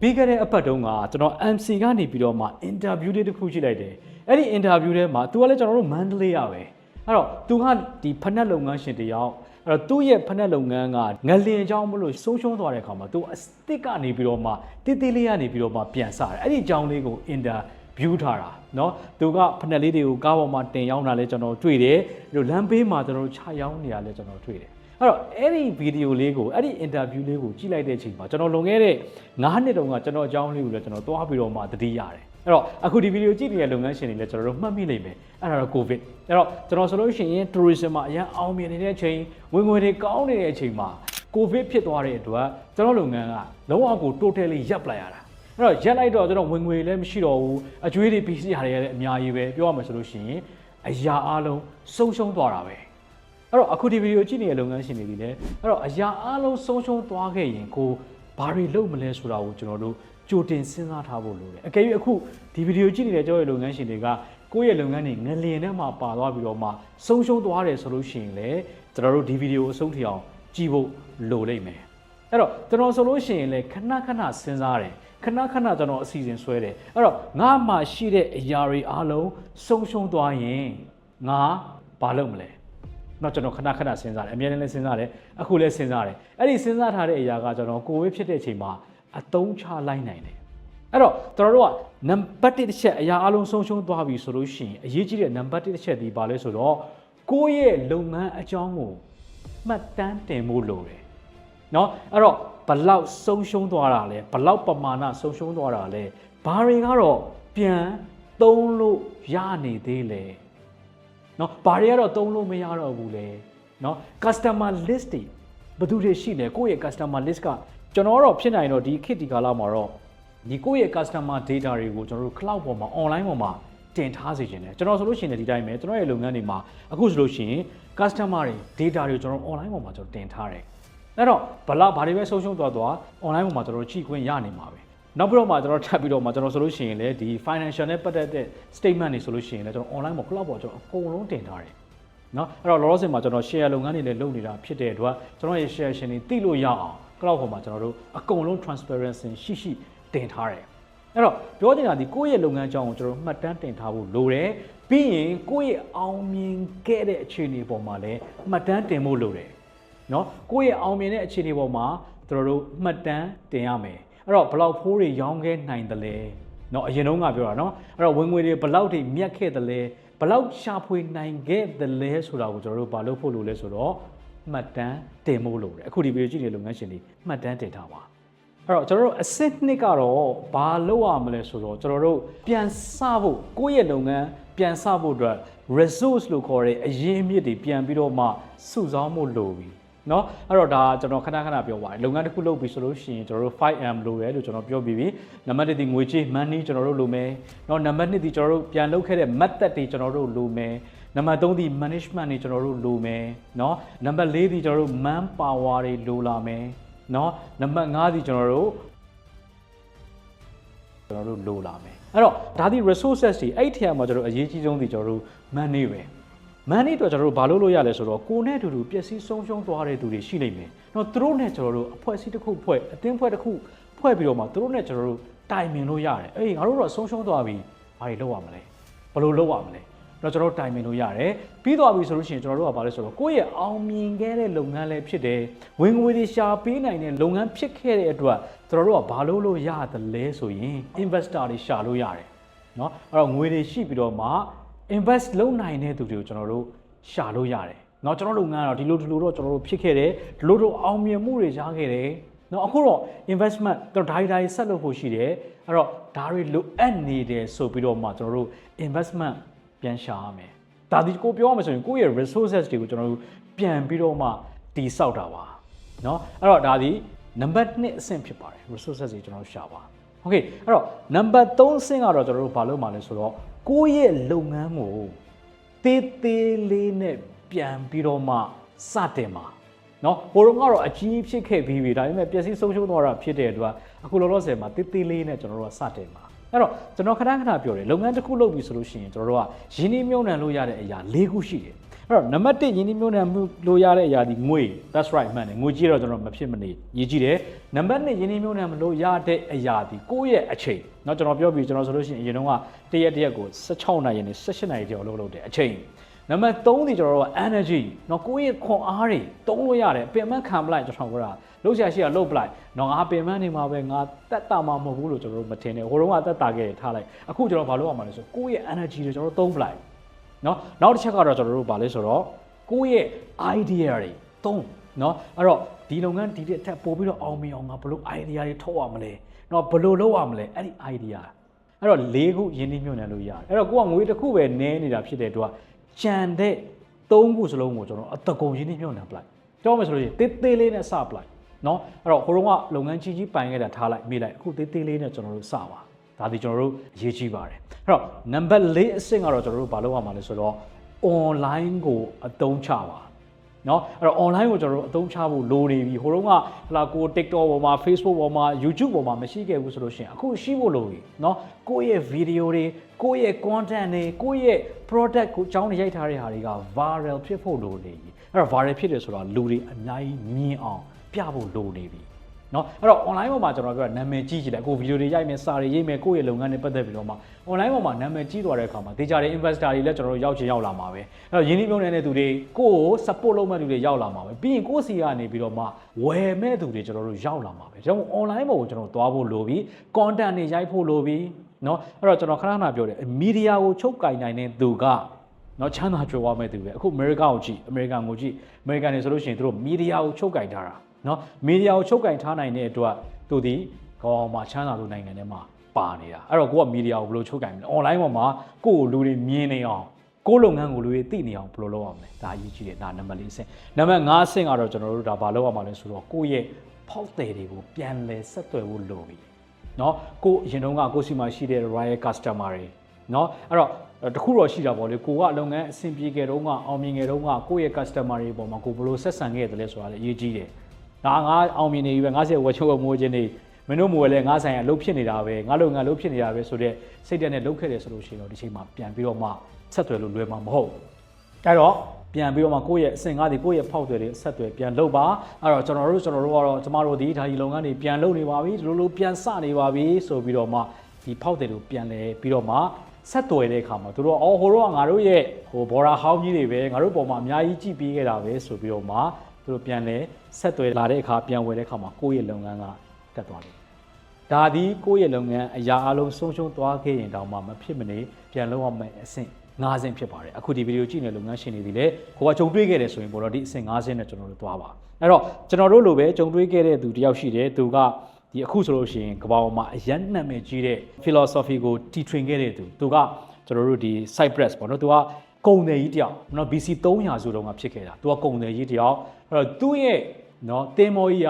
ပြီးခဲ့တဲ့အပတ်တုန်းကကျွန်တော် MC ကနေပြီးတော့မှ interview လေးတစ်ခုကြည့်လိုက်တယ်အဲ့ဒီ interview ထဲမှာ तू ကလည်းကျွန်တော်တို့မန္တလေးရပဲအဲ့တော့ तू ကဒီဖက်နှက်လုပ်ငန်းရှင်တစ်ယောက်အဲ့တော့သူ့ရဲ့ဖက်နှက်လုပ်ငန်းကငလင်အကြောင်းမလို့ဆုံးရှုံးသွားတဲ့အခါမှာ तू အစ်တစ်ကနေပြီးတော့မှတိတိလေးကနေပြီးတော့မှပြန်စတယ်အဲ့ဒီအကြောင်းလေးကို interview ထားတာเนาะသူကဖက်နှက်လေးတွေကိုကားပေါ်မှာတင်ရောက်တာလဲကျွန်တော်တွေ့တယ်ပြီးတော့လမ်းဘေးမှာကျွန်တော်တို့ခြာရောက်နေရလဲကျွန်တော်တွေ့တယ် အဲ့တော့အဲ့ဒီဗီဒီယိုလေးကိုအဲ့ဒီအင်တာဗျူးလေးကိုကြည့်လိုက်တဲ့အချိန်မှာကျွန်တော်လွန်ခဲ့တဲ့9နှစ်တုန်းကကျွန်တော်အကြောင်းလေးကိုလည်းကျွန်တော်သွားပြီးတော့မှသတိရတယ်အဲ့တော့အခုဒီဗီဒီယိုကြည့်နေတဲ့လုပ်ငန်းရှင်တွေလည်းကျွန်တော်တို့မှတ်မိလိမ့်မယ်အဲ့ဒါတော့ကိုဗစ်အဲ့တော့ကျွန်တော်ဆိုလို့ရှိရင် tourism မှာအရင်အောင်မြင်နေတဲ့အချိန်ဝင်ငွေတွေကောင်းနေတဲ့အချိန်မှာကိုဗစ်ဖြစ်သွားတဲ့အတွက်ကျွန်တော်လုပ်ငန်းကလုံးဝကို totally ရပ်ပလိုက်ရတာအဲ့တော့ရက်လိုက်တော့ကျွန်တော်ဝင်ငွေလည်းမရှိတော့ဘူးအကျွေးတွေပြီးစီရတယ်လည်းအများကြီးပဲပြောရမှာဆိုလို့ရှိရင်အရာအလုံးဆုံးရှုံးသွားတာပဲ အဲ့တော့အခုဒီဗီဒီယိုကြည့်နေတဲ့လုပ်ငန်းရှင်တွေဒီလည်းအဲ့တော့အရာအလုံးဆုံးရှုံးသွားခဲ့ရင်ကိုဘာတွေလုပ်မလဲဆိုတာကိုကျွန်တော်တို့ကြိုတင်စဉ်းစားထားဖို့လိုတယ်အကယ်၍အခုဒီဗီဒီယိုကြည့်နေတဲ့ကျွန်တော်ရဲ့လုပ်ငန်းရှင်တွေကကိုယ့်ရဲ့လုပ်ငန်းတွေငလင်ထဲမှာပါသွားပြီးတော့မှဆုံးရှုံးသွားတယ်ဆိုလို့ရှိရင်လည်းကျွန်တော်တို့ဒီဗီဒီယိုအဆုံးထိအောင်ကြည့်ဖို့လိုလိမ့်မယ်အဲ့တော့ကျွန်တော်ဆိုလို့ရှိရင်လည်းခဏခဏစဉ်းစားတယ်ခဏခဏကျွန်တော်အစီအစဉ်ဆွဲတယ်အဲ့တော့ငါမှရှိတဲ့အရာတွေအားလုံးဆုံးရှုံးသွားရင်ငါဘာလုပ်မလဲ တော့ကျွန်တော်ခဏခဏစဉ်းစားတယ်အများနဲ့လည်းစဉ်းစားတယ်အခုလည်းစဉ်းစားတယ်အဲ့ဒီစဉ်းစားထားတဲ့အရာကကျွန်တော်ကိုဝေးဖြစ်တဲ့အချိန်မှာအသုံးချလိုက်နိုင်တယ်အဲ့တော့ကျွန်တော်တို့ကနံပါတ်1တစ်ချက်အရာအလုံးဆုံးရှုံးသွားပြီဆိုလို့ရှိရင်အရေးကြီးတဲ့နံပါတ်1တစ်ချက်ဒီပါလဲဆိုတော့ကိုယ့်ရဲ့လုပ်ငန်းအကြောင်းကိုမှတ်တမ်းတင်ဖို့လိုတယ်เนาะအဲ့တော့ဘလောက်ဆုံးရှုံးသွားတာလဲဘလောက်ပမာဏဆုံးရှုံးသွားတာလဲဘာတွေကတော့ပြန်သုံးလို့ရနေသေးလဲ နော်ဘာတွေကတော့သုံးလို့မရတော့ဘူးလေနော် customer list တွေဘယ်သူတွေရှိလဲကိုယ့်ရဲ့ customer list ကကျွန်တော်တော့ဖြစ်နိုင်တော့ဒီခေတ်ဒီကာလမှာတော့ဒီကိုယ့်ရဲ့ customer data တွေကိုကျွန်တော်တို့ cloud ပေါ်မှာ online ပေါ်မှာတင်ထားစေခြင်းတယ်ကျွန်တော်ဆိုလို့ရှိရင်ဒီတိုင်းပဲကျွန်တော်ရဲ့လုပ်ငန်းတွေမှာအခုဆိုလို့ရှိရင် customer တွေ data တွေကိုကျွန်တော် online ပေါ်မှာကျွန်တော်တင်ထားတယ်အဲ့တော့ဘလဘာတွေပဲဆုံးရှုံးသွားသွား online ပေါ်မှာကျွန်တော်တို့ကြည့်ခွင့်ရနိုင်မှာပဲ နောက်ပြီးတော့မှကျွန်တော်ထပ်ပြီးတော့မှကျွန်တော်ဆိုလို့ရှိရင်လည်းဒီ financial နဲ့ပတ်သက်တဲ့ statement တွေဆိုလို့ရှိရင်လည်းကျွန်တော် online မှာ cloud ပေါ်ကျွန်တော်အကုန်လုံးတင်ထားတယ်နော်အဲ့တော့ Lorosin မှာကျွန်တော် share လုပ်ငန်းတွေလည်းလုပ်နေတာဖြစ်တဲ့အတွက်ကျွန်တော်ရဲ့ share ရှင်တွေသိလို့ရအောင် cloud ပေါ်မှာကျွန်တော်တို့အကုန်လုံး transparency ရှိရှိတင်ထားတယ်အဲ့တော့ပြောချင်တာဒီကိုယ့်ရဲ့လုပ်ငန်းအကြောင်းကိုကျွန်တော်မှတ်တမ်းတင်ထားဖို့လိုတယ်ပြီးရင်ကိုယ့်ရဲ့အောင်မြင်ခဲ့တဲ့အခြေအနေပေါ်မှာလည်းမှတ်တမ်းတင်ဖို့လိုတယ်နော်ကိုယ့်ရဲ့အောင်မြင်တဲ့အခြေအနေပေါ်မှာကျွန်တော်တို့မှတ်တမ်းတင်ရမယ် အဲ့တော့ဘလောက်ဖိုးတွေရောင်းခဲ့နိုင်တယ်လဲเนาะအရင်တုန်းကပြောတာเนาะအဲ့တော့ဝင်ငွေတွေဘလောက်တွေမြတ်ခဲ့တယ်လဲဘလောက်ရှာဖွေနိုင်ခဲ့တယ်လဲဆိုတာကိုကျွန်တော်တို့ဘာလို့ဖို့လို့လဲဆိုတော့မှတ်တမ်းတင်ဖို့လိုတယ်အခုဒီဗီဒီယိုကြည့်နေတဲ့လုပ်ငန်းရှင်တွေမှတ်တမ်းတင်ထားပါအဲ့တော့ကျွန်တော်တို့အစစ်နှစ်ကတော့ဘာလုပ်ရမလဲဆိုတော့ကျွန်တော်တို့ပြန်စဖို့ကိုယ့်ရဲ့လုပ်ငန်းပြန်စဖို့အတွက် resource လို့ခေါ်တဲ့အရင်းအမြစ်တွေပြန်ပြီးတော့မှစုဆောင်းဖို့လိုပြီ เนาะအဲ့တော့ဒါကျွန်တော်ခဏခဏပြောပါတယ်လုပ်ငန်းတစ်ခုလုပ်ပြီဆိုလို့ရှိရင်ကျွန်တော်တို့ 5M လိုရဲလို့ကျွန်တော်ပြောပြီးပြီနံပါတ်1ဒီငွေကြေး money ကျွန်တော်တို့လိုမယ်เนาะနံပါတ်2ဒီကျွန်တော်တို့ပြန်လုပ်ခဲ့တဲ့ method တွေကျွန်တော်တို့လိုမယ်နံပါတ်3ဒီ management တွေကျွန်တော်တို့လိုမယ်เนาะနံပါတ်4ဒီကျွန်တော်တို့ man power တွေလိုလာမယ်เนาะနံပါတ်5ဒီကျွန်တော်တို့ကျွန်တော်တို့လိုလာမယ်အဲ့တော့ဒါဒီ resources တွေအဲ့ထက်မှာကျွန်တော်တို့အရေးကြီးဆုံးဒီကျွန်တော်တို့ money ပဲ မန်နေတော့ကျွန်တော်တို့ဘာလုပ်လို့ရလဲဆိုတော့ကိုနဲ့အတူတူပျက်စီးဆုံးရှုံးသွားတဲ့သူတွေရှိနေမယ်။နော်သူတို့နဲ့ကျွန်တော်တို့အဖွဲ့အစည်းတစ်ခုဖွဲ့အသင်းဖွဲ့တစ်ခုဖွဲ့ပြီးတော့မှသူတို့နဲ့ကျွန်တော်တို့တိုင်ပင်လို့ရတယ်။အေးငါတို့တော့ဆုံးရှုံးသွားပြီ။ဘာတွေလုပ်ရမလဲ။ဘယ်လိုလုပ်ရမလဲ။တော့ကျွန်တော်တိုင်ပင်လို့ရတယ်။ပြီးသွားပြီဆိုလို့ရှိရင်ကျွန်တော်တို့ကဘာလဲဆိုတော့ကိုယ့်ရဲ့အောင်မြင်ခဲ့တဲ့လုပ်ငန်းလည်းဖြစ်တယ်။ဝင်ငွေတွေရှာပေးနိုင်တဲ့လုပ်ငန်းဖြစ်ခဲ့တဲ့အတွက်ကျွန်တော်တို့ကဘာလုပ်လို့ရသလဲဆိုရင် investor တွေရှာလို့ရတယ်။နော်အဲ့တော့ငွေတွေရှိပြီးတော့မှ invest လုပ်နိုင်တဲ့သူတွေကိုကျွန်တော်တို့ရှာလို့ရတယ်။เนาะကျွန်တော်လုပ်ငန်းကတော့ဒီလိုဒီလိုတော့ကျွန်တော်တို့ဖြစ်ခဲ့တယ်ဒီလိုတော့အောင်မြင်မှုတွေရခဲ့တယ်။เนาะအခုတော့ investment တော့ဓာတ်ဓာတ်ဆက်လုပ်ဖို့ရှိတယ်။အဲ့တော့ဒါတွေလိုအပ်နေတယ်ဆိုပြီးတော့မှကျွန်တော်တို့ investment ပြန်ရှာရမယ်။ဒါဒီကိုပြောရမယ်ဆိုရင်ကိုယ့်ရဲ့ resources တွေကိုကျွန်တော်တို့ပြန်ပြီးတော့မှတည်ဆောက်တာပါ။เนาะအဲ့တော့ဒါဒီ number 1အဆင့်ဖြစ်ပါတယ် resources တွေကျွန်တော်တို့ရှာပါ။ Okay အဲ့တော့ number 3အဆင့်ကတော့ကျွန်တော်တို့ဘာလုပ်မှာလဲဆိုတော့ ကိုယ့်ရဲ့လုပ်ငန်းကိုတေးသေးလေးနဲ့ပြန်ပြီးတော့မှစတင်ပါနော်ဟိုတော့ကတော့အကြီးဖြစ်ခဲ့ပြီးပြီဒါပေမဲ့ပျက်စီးဆုံးရှုံးသွားတာဖြစ်တဲ့အတွက်အခုလောလောဆယ်မှာတေးသေးလေးနဲ့ကျွန်တော်တို့ကစတင်ပါအဲ့တော့ကျွန်တော်ခဏခဏပြောတယ်လုပ်ငန်းတစ်ခုလုပ်ပြီဆိုလို့ရှိရင်ကျွန်တော်တို့ကရင်းနှီးမြှုပ်နှံလို့ရတဲ့အရာ၄ခုရှိတယ် အဲ့တော့နံပါတ်1ယင်းနှမြုံနှံမှုလို့ရတဲ့အရာဒီငွေ that's right မှန်တယ်ငွေကြီးတော့ကျွန်တော်မဖြစ်မနေရည်ကြည့်တယ်နံပါတ်2ယင်းနှမြုံနှံမလို့ရတဲ့အရာဒီကိုယ့်ရဲ့အချိန်เนาะကျွန်တော်ပြောပြီးကျွန်တော်ဆိုလို့ရှိရင်အရင်တုန်းကတရက်တရက်ကို16နာရီနဲ့18နာရီကျော်လုပ်လုပ်တယ်အချိန်နံပါတ်3ဒီကျွန်တော်တို့က energy เนาะကိုယ့်ရဲ့ခွန်အားတွေတုံးလို့ရတယ်ပင်မခံပလိုက်ကျွန်တော်ကလှုပ်ရှားရှိရလှုပ်ပလိုက်เนาะငါပင်မနေမှာပဲငါတက်တာမှာမဟုတ်ဘူးလို့ကျွန်တော်တို့မထင်နဲ့ဟိုတုန်းကတက်တာခဲ့တယ်ထားလိုက်အခုကျွန်တော်ဘာလုပ်ရမှာလဲဆိုကိုယ့်ရဲ့ energy တွေကျွန်တော်တို့သုံးပလိုက် เนาะနောက်တစ်ချက်ကတော့ကျွန်တော်တို့ဗာလဲဆိုတော့ကိုယ့်ရဲ့ idea တွေသုံးเนาะအဲ့တော့ဒီလုပ်ငန်းဒီတစ်ထက်ပို့ပြီးတော့အောင်မြင်အောင်ငါဘယ်လို idea တွေထုတ်ရမလဲเนาะဘယ်လိုလုပ်ရမလဲအဲ့ဒီ idea အဲ့တော့၄ခုရင်းနှီးမြှုပ်နှံလို့ရတယ်အဲ့တော့ကိုကငွေတစ်ခုပဲနည်းနေတာဖြစ်တဲ့အတွက်ကြံတဲ့၃ခုစလုံးကိုကျွန်တော်အတကုံရင်းနှီးမြှုပ်နှံပလိုက်ကြောက်မယ်ဆိုလို့ရှိရင်တေးသေးလေးနဲ့စပလိုက်เนาะအဲ့တော့ဟိုတုန်းကလုပ်ငန်းကြီးကြီးပိုင်ခဲ့တာထားလိုက်မိလိုက်အခုတေးသေးလေးနဲ့ကျွန်တော်တို့စပါ ဒါဒီကျွန်တော်တို့အရေးကြီးပါတယ်အဲ့တော့နံပါတ်၄အဆင့်ကတော့ကျွန်တော်တို့ဘာလုပ်ရမှာလဲဆိုတော့ online ကိုအသုံးချပါเนาะအဲ့တော့ online ကိုကျွန်တော်တို့အသုံးချဖို့လိုနေပြီဟိုတုန်းကဟလာကို TikTok ပေါ်မှာ Facebook ပေါ်မှာ YouTube ပေါ်မှာမရှိခဲ့ဘူးဆိုလို့ရှိရင်အခုရှိဖို့လိုပြီเนาะကိုယ့်ရဲ့ video တွေကိုယ့်ရဲ့ content တွေကိုယ့်ရဲ့ product ကိုအကြောင်းရိုက်ထားတဲ့ဟာတွေက viral ဖြစ်ဖို့လိုနေပြီအဲ့တော့ viral ဖြစ်တယ်ဆိုတော့လူတွေအများကြီးမြင်အောင်ပြဖို့လိုနေပြီ เนาะအဲ့တော့ online ပေါ်မှာကျွန်တော်ပြောတာနာမည်ကြီးကြည့်တယ်အခုဗီဒီယိုတွေရိုက်မယ်စာတွေရေးမယ်ကိုယ့်ရဲ့လုပ်ငန်းတွေပတ်သက်ပြီးတော့မှ online ပေါ်မှာနာမည်ကြီးသွားတဲ့အခါမှာဒေကြတဲ့ investor တွေလည်းကျွန်တော်တို့ရောက်ချင်ရောက်လာမှာပဲအဲ့တော့ယင်းနှိမ့်မြုံနေတဲ့သူတွေကိုယ့်ကို support လုပ်မဲ့သူတွေရောက်လာမှာပဲပြီးရင်ကိုယ့်စီကနေပြီးတော့မှဝယ်မဲ့သူတွေကျွန်တော်တို့ရောက်လာမှာပဲဒါကြောင့် online ပေါ်ကိုကျွန်တော်သွားဖို့လိုပြီ content တွေရိုက်ဖို့လိုပြီเนาะအဲ့တော့ကျွန်တော်ခဏခဏပြောတယ် media ကိုချုပ်ကင်နိုင်တဲ့သူကနော်ချမ်းသာကြွယ်ဝမဲ့သူပဲအခုအမေရိကန်ကိုကြည့်အမေရိကန်ကိုကြည့်အမေရိကန်တွေဆိုလို့ရှိရင်တို့မီဒီယာကိုချုပ်ကင်ထားတာ နော်မီဒီယာကိုချုပ်ကင်ထားနိုင်တဲ့အတွက်သူဒီကောင်းမှချမ်းသာသူနိုင်ငံထဲမှာပါနေတာအဲ့တော့ကိုကမီဒီယာကိုဘယ်လိုချုပ်ကင်မလဲ online ပေါ်မှာကိုယ့်ကိုလူတွေမြင်နေအောင်ကိုယ့်လုပ်ငန်းကိုလူတွေသိနေအောင်ဘယ်လိုလုပ်ရမလဲဒါအရေးကြီးတယ်ဒါနံပါတ်၄အဆင့်နံပါတ်၅အဆင့်ကတော့ကျွန်တော်တို့ဒါဘာလုပ်ရမှာလဲဆိုတော့ကိုယ့်ရဲ့ဖောက်တယ်တွေကိုပြန်လဲဆက်သွယ်ဖို့လိုပြီ เนาะကိုအရင်တုန်းကကိုစီမှာရှိတဲ့ royal customer တွေเนาะအဲ့တော့တခုတော့ရှိတာပေါ့လေကိုကလုပ်ငန်းအဆင်ပြေခဲ့တော့ကအောင်မြင်ခဲ့တော့ကကိုယ့်ရဲ့ customer တွေပေါ်မှာကိုဘယ်လိုဆက်ဆံခဲ့တယ်လဲဆိုတာလည်းအရေးကြီးတယ် ဒါငါအောင်မြင်နေပြီပဲငါ့ဆက်ဝယ်ချိုးဝယ်မိုးခြင်းနေမင်းတို့မွေလဲငါဆိုင်ကလှုပ်ဖြစ်နေတာပဲငါလုပ်ငန်းလှုပ်ဖြစ်နေတာပဲဆိုတော့စိတ်ဓာတ်နဲ့လှုပ်ခဲ့တယ်ဆိုလို့ရှိရင်တော့ဒီချိန်မှာပြန်ပြီးတော့မှဆက်သွယ်လို့လွယ်မှာမဟုတ်အဲ့တော့ပြန်ပြီးတော့မှကိုယ့်ရဲ့အစင်ကားတွေကိုယ့်ရဲ့ဖောက်တွေတွေဆက်သွယ်ပြန်လုပ်ပါအဲ့တော့ကျွန်တော်တို့ကျွန်တော်တို့ကတော့ကျမတို့ဒီဒါဒီလုပ်ငန်းတွေပြန်လုပ်နေပါပြီဒီလိုလိုပြန်စနေပါပြီဆိုပြီးတော့မှဒီဖောက်တွေတို့ပြန်လဲပြီးတော့မှဆက်သွယ်တဲ့အခါမှာသူတို့အော်ဟိုတော့ငါတို့ရဲ့ဟိုဘော်ဒါဟောင်းကြီးတွေပဲငါတို့ပုံမှာအများကြီးကြည့်ပြီးခဲ့တာပဲဆိုပြီးတော့မှ သူတို့ပြန်လဲဆက်သွယ်လာတဲ့အခါပြန်ဝယ်တဲ့အခါမှာကိုယ့်ရဲ့လုပ်ငန်းကတက်သွားတယ်ဒါဒီကိုယ့်ရဲ့လုပ်ငန်းအရာအလုံးဆုံးရှုံးသွားခဲ့ရင်တောင်မှမဖြစ်မနေပြန်လုပ်ရမယ့်အဆင့်၅ဆင့်ဖြစ်ပါတယ်အခုဒီဗီဒီယိုကြည့်နေတဲ့လုပ်ငန်းရှင်တွေဒီလေကိုကကြုံတွေ့ခဲ့တယ်ဆိုရင်ပေါ်တော့ဒီအဆင့်၅ဆင့်နဲ့ကျွန်တော်တို့သွားပါအဲ့တော့ကျွန်တော်တို့လိုပဲကြုံတွေ့ခဲ့တဲ့သူတယောက်ရှိတယ်သူကဒီအခုဆိုလို့ရှိရင်ကမ္ဘာပေါ်မှာအရန်နာမည်ကြီးတဲ့ philosophy ကိုတီထွင်ခဲ့တဲ့သူသူကကျွန်တော်တို့ဒီ Cypress ပေါ့နော်သူက ကုံတယ်ကြီးတယောက်နော် BC 300ဆိုတော့ကဖြစ်ခဲ့တာသူကကုံတယ်ကြီးတယောက်အဲ့တော့သူ့ရဲ့နော်တင်မောကြီးက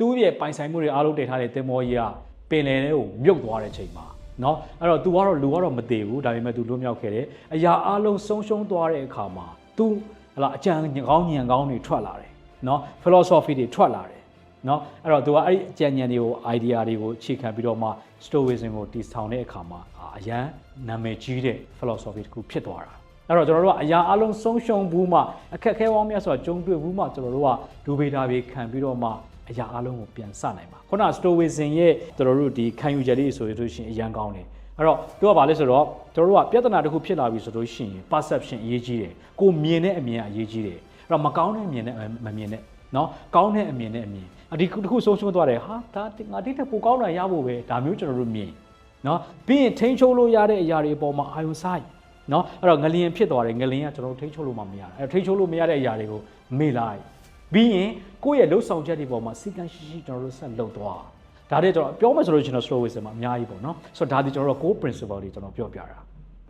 သူ့ရဲ့ပိုင်ဆိုင်မှုတွေအားလုံးတည်ထားတဲ့တင်မောကြီးကပင်လယ်ထဲကိုမြုပ်သွားတဲ့ချိန်မှာနော်အဲ့တော့ तू ကတော့လူကတော့မတည်ဘူးဒါပေမဲ့ तू လွတ်မြောက်ခဲ့တယ်အရာအားလုံးဆုံးရှုံးသွားတဲ့အခါမှာ तू ဟလာအကြံကောင်းညံကောင်းတွေထွက်လာတယ်နော် philosophy တွေထွက်လာတယ်နော်အဲ့တော့ तू ကအဲ့ဒီအကြံညံတွေကို idea တွေကိုအခြေခံပြီးတော့မှ stoicism ကိုတည်ဆောင်တဲ့အခါမှာအရန်နာမည်ကြီးတဲ့ philosophy တစ်ခုဖြစ်သွားတာ အဲ့တော့ကျွန်တော်တို့ကအရာအလုံးဆုံးရှုံးဘူးမှအခက်ခဲပေါင်းများစွာကြုံတွေ့ဘူးမှကျွန်တော်တို့ကဒူဘေတာတွေခံပြီးတော့မှအရာအလုံးကိုပြန်စနိုင်ပါခုန stoicism ရဲ့ကျွန်တော်တို့ဒီခံယူချက်လေးဆိုရလို့ရှိရင်အရန်ကောင်းတယ်အဲ့တော့သူကဘာလဲဆိုတော့ကျွန်တော်တို့ကပြဿနာတစ်ခုဖြစ်လာပြီဆိုလို့ရှိရင် perception အရေးကြီးတယ်ကိုမြင်တဲ့အမြင်ကအရေးကြီးတယ်အဲ့တော့မကောင်းတဲ့အမြင်နဲ့မမြင်နဲ့နော်ကောင်းတဲ့အမြင်နဲ့အမြင်အဒီတစ်ခုဆုံးရှုံးသွားတယ်ဟာဒါငါတိတက်ပိုကောင်းတာရဖို့ပဲဒါမျိုးကျွန်တော်တို့မြင်နော်ပြီးရင်ထိန်းချုပ်လို့ရတဲ့အရာတွေအပေါ်မှာအာ ယုံဆိုင်နော်အဲ့တော့ငလျင်ဖြစ်သွားတယ်ငလျင်ကကျွန်တော်တို့ထိန်းချုပ်လို့မှမရတာအဲ့ထိန်းချုပ်လို့မရတဲ့အရာတွေကိုမေ့လိုက်ပြီးရင်ကိုယ့်ရဲ့လှုပ်ဆောင်ချက်တွေပေါ်မှာစီကံရှိရှိကျွန်တော်တို့ဆက်လုပ်သွားဒါတဲ့ကျွန်တော်ပြောမှဆိုလို့ကျွန်တော် stoicism မှာအများကြီးပေါ့နော်ဆိုတော့ဒါဒီကျွန်တော်တို့ core principle တွေကျွန်တော်ပြောပြတာ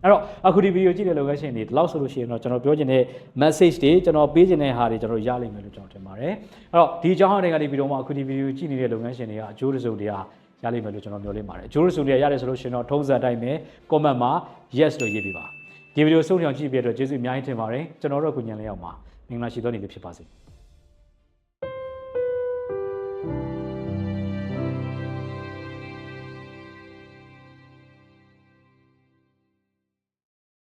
အဲ့တော့အခုဒီဗီဒီယိုကြည့်တဲ့ location တွေဒီလောက်ဆိုလို့ရှိရင်တော့ကျွန်တော်ပြောချင်တဲ့ message တွေကျွန်တော်ပေးချင်တဲ့ဟာတွေကျွန်တော်ရလိမ့်မယ်လို့ကျွန်တော်ထင်ပါတယ်အဲ့တော့ဒီအကြောင်းအရာတွေကဒီဗီဒီယိုမှာအခုဒီဗီဒီယိုကြည့်နေတဲ့လုပ်ငန်းရှင်တွေကအကျိုးတစုံတရာရလိမ့်မယ်လို့ကျွန်တော်မျှော်လင့်ပါတယ်အကျိုးတစုံတရာရတယ်ဆိုလို့ရှိရင်တော့ထုံးစံအတိုင်းပဲ comment မှာ yes လို့ရေးပြပါ ဒီဗီဒီယိုဆုံးဖြောင်ကြည့်ပြတဲ့အတွက်ကျေးဇူးအများကြီးတင်ပါတယ်ကျွန်တော်တို့အခုညံလေးအောင်ပါမင်္ဂလာရှိသောနေ့လေးဖြစ်ပါစေ